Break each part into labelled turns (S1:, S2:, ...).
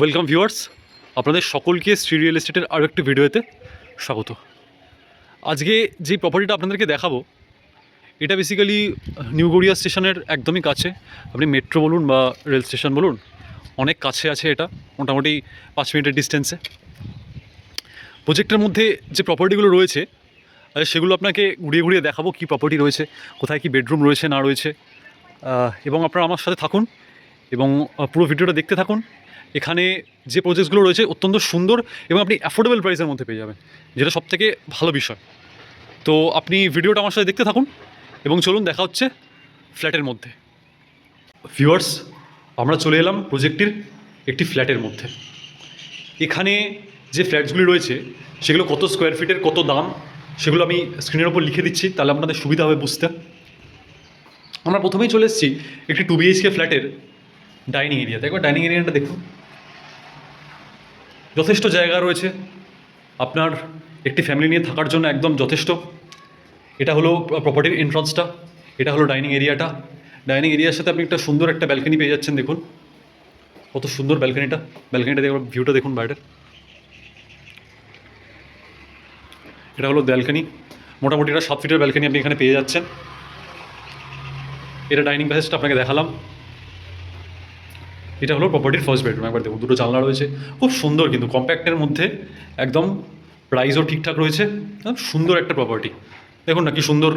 S1: Welcome viewers আপনাদের সকলকে Shri real এস্টেটের আরও একটি ভিডিওতে স্বাগত। আজকে যে প্রপার্টিটা আপনাদেরকে দেখাবো, এটা বেসিক্যালি নিউ গড়িয়া স্টেশনের একদমই কাছে। আপনি মেট্রো বলুন বা রেল স্টেশন বলুন, অনেক কাছে আছে এটা, মোটামুটি পাঁচ মিনিটের ডিস্টেন্সে প্রজেক্টের মধ্যে যে প্রপার্টিগুলো রয়েছে সেগুলো আপনাকে ঘুরিয়ে ঘুরিয়ে দেখাবো কী প্রপার্টি রয়েছে, কোথায় কি বেডরুম রয়েছে, না রয়েছে। এবং আপনারা আমার সাথে থাকুন এবং পুরো ভিডিওটা দেখতে থাকুন। এখানে যে প্রজেক্টসগুলো রয়েছে অত্যন্ত সুন্দর এবং আপনি অ্যাফোর্ডেবল প্রাইসের মধ্যে পেয়ে যাবেন, যেটা সবথেকে ভালো বিষয়। তো আপনি ভিডিওটা আমার সাথে দেখতে থাকুন এবং চলুন দেখা হচ্ছে ফ্ল্যাটের মধ্যে। ভিউয়ার্স আমরা চলে এলাম প্রজেক্টের একটি ফ্ল্যাটের মধ্যে। এখানে যে ফ্ল্যাটসগুলি রয়েছে, সেগুলো কত স্কোয়ার ফিটের কত দাম, সেগুলো আমি স্ক্রিনের ওপর লিখে দিচ্ছি, তাহলে আপনাদের সুবিধা হবে বুঝতে। আমরা প্রথমেই চলে এসেছি একটি টু বিএইচকে ফ্ল্যাটের ডাইনিং এরিয়াতে একবার ডাইনিং এরিয়াটা দেখুন। যথেষ্ট জায়গা রয়েছে। আপনার একটি ফ্যামিলি নিয়ে থাকার জন্য একদম যথেষ্ট। এটা হলো প্রপার্টির এন্ট্রান্সটা এটা হলো ডাইনিং এরিয়াটা ডাইনিং এরিয়ার সাথে আপনি একটা সুন্দর একটা ব্যালকনি পেয়ে যাচ্ছেন, দেখুন। কত সুন্দর ব্যালকনিটা ব্যালকনিটা দেখুন ভিউটা দেখুন বাইরের। এটা হলো ব্যালকনি মোটামুটি এটা সাত ফিটের ব্যালকনি আপনি এখানে পেয়ে যাচ্ছেন। এটা ডাইনিং প্যাসেজটা আপনাকে দেখালাম। এটা হলো প্রপার্টির ফার্স্ট বেডরুম একবার দেখুন, দুটো জানলা রয়েছে। খুব সুন্দর কিন্তু কম্প্যাক্টের মধ্যে একদম প্রাইসও ঠিকঠাক রয়েছে। সুন্দর একটা প্রপার্টি দেখুন না, কি সুন্দর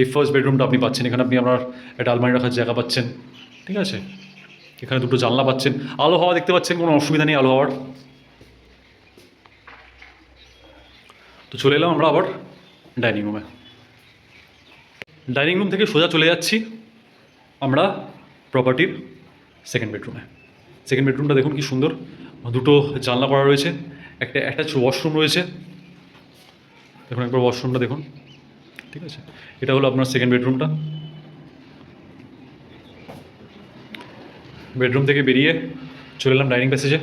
S1: এই ফার্স্ট বেডরুমটা আপনি পাচ্ছেন। এখানে আপনি আপনার একটা আলমারি রাখার জায়গা পাচ্ছেন। ঠিক আছে? এখানে দুটো জানলা পাচ্ছেন। আলো হাওয়া দেখতে পাচ্ছেন, কোনো অসুবিধা নেই আলো হাওয়ার। তো চলে এলাম আমরা আবার ডাইনিং রুমে ডাইনিং রুম থেকে সোজা চলে যাচ্ছি আমরা প্রপার্টির সেকেন্ড বেডরুমে সেকেন্ড বেডরুমটা দেখুন কি সুন্দর। দুটো জানলা করা রয়েছে, একটা অ্যাটাচ ওয়াশরুম রয়েছে। দেখুন একবার ওয়াশরুমটা দেখুন। ঠিক আছে? এটা হলো আপনার সেকেন্ড বেডরুমটা বেডরুম থেকে বেরিয়ে চলে এলাম ডাইনিং প্যাসেজে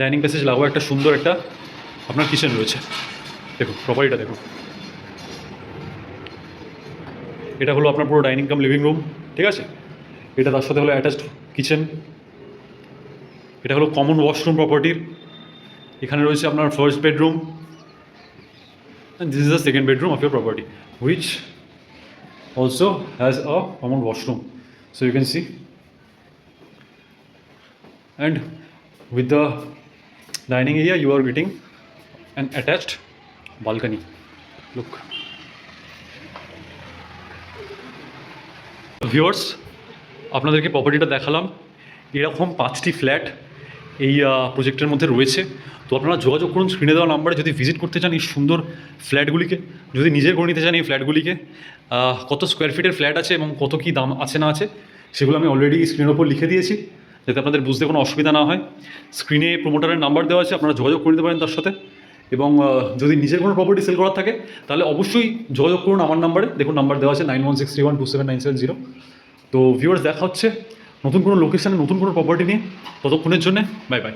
S1: ডাইনিং প্যাসেজ লাগো একটা সুন্দর একটা আপনার কিচেন রয়েছে। দেখুন প্রপার্টিটা দেখুন। এটা হলো আপনার পুরো ডাইনিং কাম লিভিং রুম ঠিক আছে? এটা তার সাথে হলো অ্যাটাচড কিচেন এটা হলো কমন ওয়াশরুম প্রপার্টির এখানে রয়েছে আপনার first bedroom and this is the second bedroom of your property which also has a common washroom so you can see and with the dining area you are getting an attached balcony look viewers আপনাদেরকে প্রপার্টিটা দেখালাম। এরকম পাঁচটি flat এই প্রজেক্টের মধ্যে রয়েছে। তো আপনারা যোগাযোগ করুন স্ক্রিনে দেওয়া নাম্বারে যদি ভিজিট করতে চান এই সুন্দর ফ্ল্যাটগুলিকে যদি নিজের করে নিতে চান এই ফ্ল্যাটগুলিকে কত স্কোয়ার ফিটের ফ্ল্যাট আছে এবং কত কী দাম আছে না আছে, সেগুলো আমি অলরেডি স্ক্রিনের ওপর লিখে দিয়েছি, যাতে আপনাদের বুঝতে কোনো অসুবিধা না হয়। স্ক্রিনে প্রোমোটারের নাম্বার দেওয়া আছে, আপনারা যোগাযোগ করে নিতে পারেন তার সাথে। এবং যদি নিজের কোনো প্রপার্টি সেল করার থাকে, তাহলে অবশ্যই যোগাযোগ করুন আমার নাম্বারে দেখুন নাম্বার দেওয়া আছে nine one six three one two seven nine seven zero তো ভিউয়ার্স দেখা হচ্ছে নতুন কোনো লোকেশানে নতুন কোনো প্রপার্টি নিয়ে, ততক্ষণের জন্য বাই বাই